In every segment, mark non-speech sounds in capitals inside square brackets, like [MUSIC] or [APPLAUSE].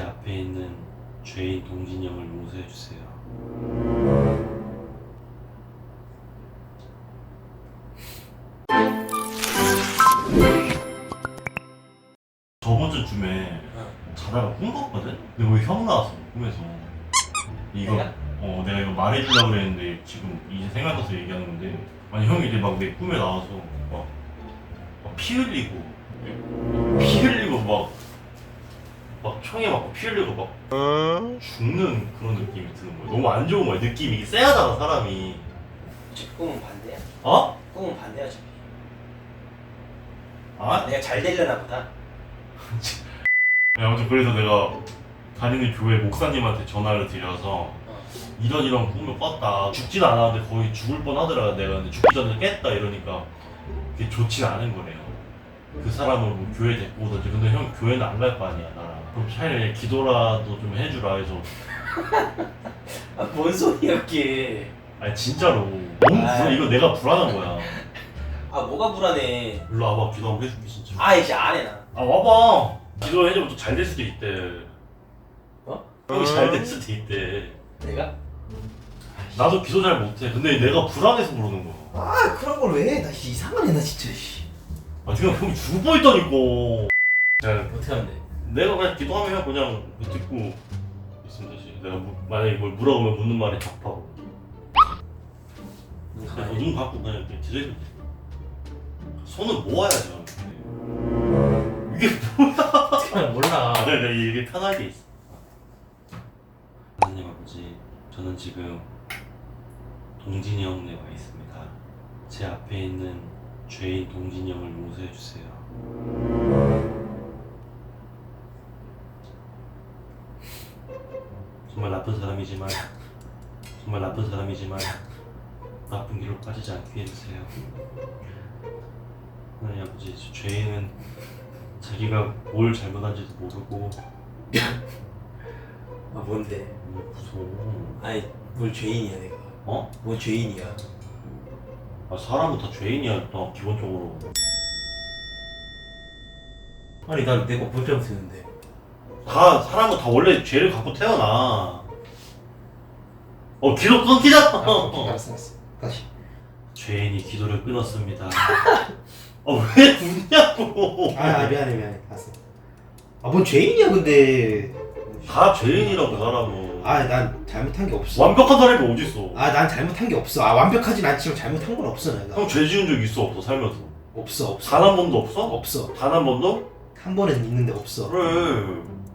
제 앞에 있는 죄인 동진영을 용서해 주세요. 저번 주 쯤에 자다가 꿈 꿨거든? 근데 왜형 나왔어 꿈에서 이거 내가? 어 내가 이거 말해주려고 그랬는데 지금 이제 생각나서 얘기하는 건데 아니 형이 이제 막 내 꿈에 나와서 막 피 흘리고 피 흘리고 막, 막 총에 맞고 피 흘리고 막 죽는 그런 느낌이 드는 거야 너무 안 좋은 거야 느낌이 쎄하잖아 사람이 어차피 꿈은 반대야. 어? 꿈은 반대야 어차피. 아? 내가 잘 되려나 보다. 네, 아무튼 그래서 내가 다니는 교회 목사님한테 전화를 드려서 어. 이런 이런 꿈을 꿨다 죽진 않았는데 거의 죽을 뻔 하더라 내가 근데 죽기 전에 깼다 이러니까 그게 좋진 않은 거래요 그 사람을 뭐 교회 데리고 오든지 근데 형 교회는 안 갈 거 아니야 나랑 그럼 차라리 기도라도 좀 해주라 해서 [LAUGHS] 아 뭔 소리야 그게. 아니 진짜로 너무. 불안 이거 내가 불안한 거야 아 뭐가 불안해. 일로 와봐 기도 한번 해줄게 진짜 아 이제 안 해 나. 아 와봐 기도 해주면 또 잘 될 수도 있대 어? 형이 잘 될 수도 있대 내가? 나도 기도 잘 못해 근데 내가 불안해서 그러는 거야 아 그런 걸 왜? 나 이상하네 나 진짜. 씨. 아 지금 형이 죽을 뻔했다니까 자 어떻게 하면 돼? 내가 그냥 기도하면 그냥 듣고 있으면 되지 내가 무- 만약에 뭘 물어보면 묻는 말에 답하고. 그냥 가만히. 눈 감고 그냥 이렇게 들으면 돼 손은 모아야죠 이게 그냥 [LAUGHS] 몰라. 아, 내가 이게 편하게 있어. 하나님 아버지 저는 지금 동진이 형네 와 있습니다. 제 앞에 있는 죄인 동진이 형을 용서해 주세요 정말 나쁜 사람이지만 정말 나쁜 사람이지만 나쁜 길로 빠지지 않게 해주세요 하나님 아버지 저 죄인은 자기가 뭘 잘못한지도 모르고 아 뭔데? 음, 무서워 아니 뭘 죄인이야 내가. 어? 뭔 죄인이야. 아, 사람은 다 죄인이야 또 기본적으로 아니 난 내가 뭘 잘못했는데. 다 사람은 다 원래 죄를 갖고 태어나 어 기도 끊기잖아 알았어 알았어. 다시. 죄인이 기도를 끊었습니다 [LAUGHS] 아왜 웃냐고 아, 아 미안해 미안해. 알았어. 아뭔 죄인이야 근데. 다 죄인이라고 사람은 아 난 잘못한 게 없어. 완벽한 사람이 어딨어 아 난 잘못한 게 없어. 아 완벽하진 않지만 잘못한 건 없어 내가. 형 죄 지은 적 있어 없어 살면서 없어 없어. 단 한 번도 없어? 없어. 단 한 번도? 한 번은 있는데 없어. 그래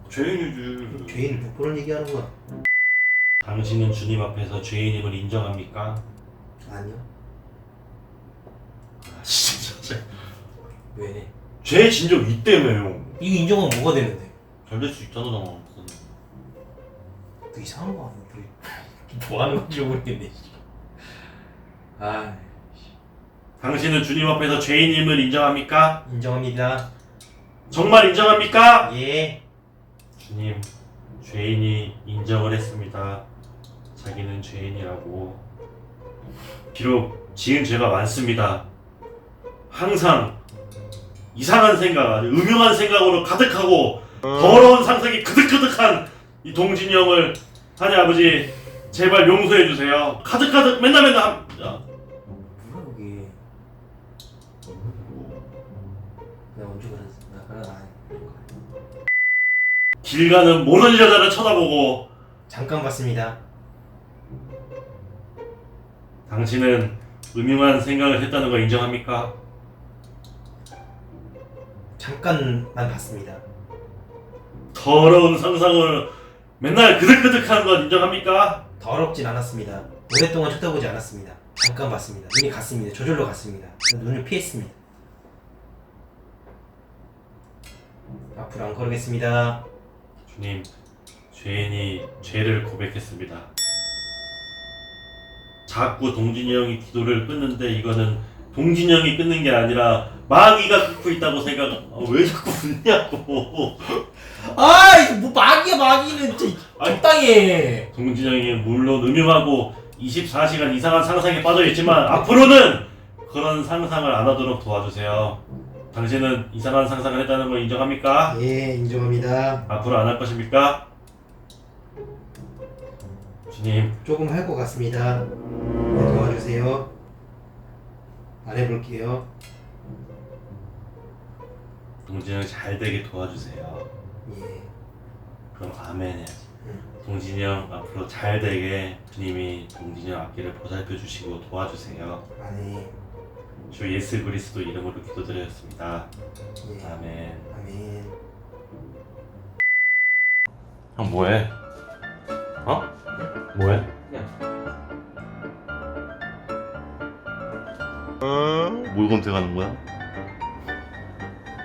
죄인이지 죄인을 100% 얘기하는 거야. 당신은 주님 앞에서 죄인임을 인정합니까? 아니요. 아 진짜 왜? 죄진 적 있다며 형. 이거 인정하면 뭐가 되는데? 잘될 수 있잖아 너. 또 이상한 거 같은데. [LAUGHS] 뭐 하는 건지 모르겠네. 씨. 아 당신은 주님 앞에서 죄인임을 인정합니까? 인정합니다. 정말 인정합니까? 예. 주님, 죄인이 인정을 했습니다. 자기는 죄인이라고. 비록 지은 죄가 많습니다. 항상 이상한 생각, 음흉한 생각으로 가득하고 더러운 상상이 그득그득한 이 동진이 형을 하나님 아버지 제발 용서해 주세요. 가득가득 맨날 맨날 길 가는 모든 여자를 쳐다보고 잠깐 봤습니다. 당신은 음흉한 생각을 했다는 거 인정합니까? 잠깐만 봤습니다. 더러운 상상을 맨날 그득그득한 건 인정합니까? 더럽진 않았습니다. 오랫동안 쳐다보지 않았습니다. 잠깐 봤습니다. 눈이 갔습니다. 저절로 갔습니다. 눈을 피했습니다. 앞으로 안 걸으겠습니다. 주님, 죄인이 죄를 고백했습니다. 자꾸 동진이 형이 기도를 끊는데 이거는 동진이 형이 끊는 게 아니라 마귀가 끊고 있다고 생각. 아, 왜 자꾸 웃냐고. 아, 이거 뭐 마귀야 마귀는 진짜 아니. 적당히 해. 동진이 형이 물론 음흉하고 24시간 이상한 상상에 빠져 있지만 앞으로는 그런 상상을 안 하도록 도와주세요. 당신은 이상한 상상을 했다는 걸 인정합니까? 예, 인정합니다. 앞으로 안 할 것입니까? 주님, 조금 할 것 같습니다. 네, 도와주세요. 안 해볼게요. 동진이 형잘 되게 도와주세요. 예. 그럼 아멘 해야지. 음. 동진이 형 앞으로 잘 되게 주님이 동진이 형 앞길을 보살펴 주시고 도와주세요. 아멘. 주 예수 그리스도 이름으로 기도드렸습니다. 예. 아멘. 아멘. 형 뭐해? 어? 뭐해? 어? 뭘 검색하는 거야?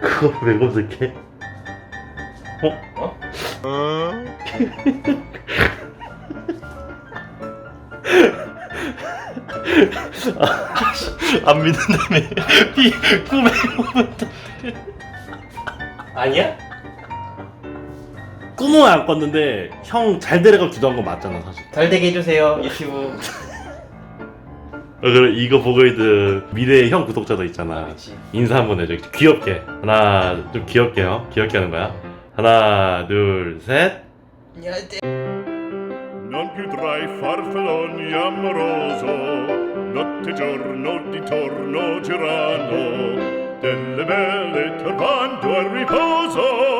그거 왜 검색해? 어? 어? [LAUGHS] 안 믿는다며 이 꿈에 보면 아니야? 꿈은 안 꿨는데 형잘 되라고 기도한 건 맞잖아 사실. 잘 되게 해주세요. 유튜브. 어, 그래 이거 보고 있는 미래의 형 구독자도 있잖아. 그렇지. 인사 한번 해줘. 귀엽게. 하나 좀 귀엽게요. 귀엽게 하는 거야. 하나 둘셋 non più tra i farfalloni amoroso notte giorno di torno girano delle belle turbando al riposo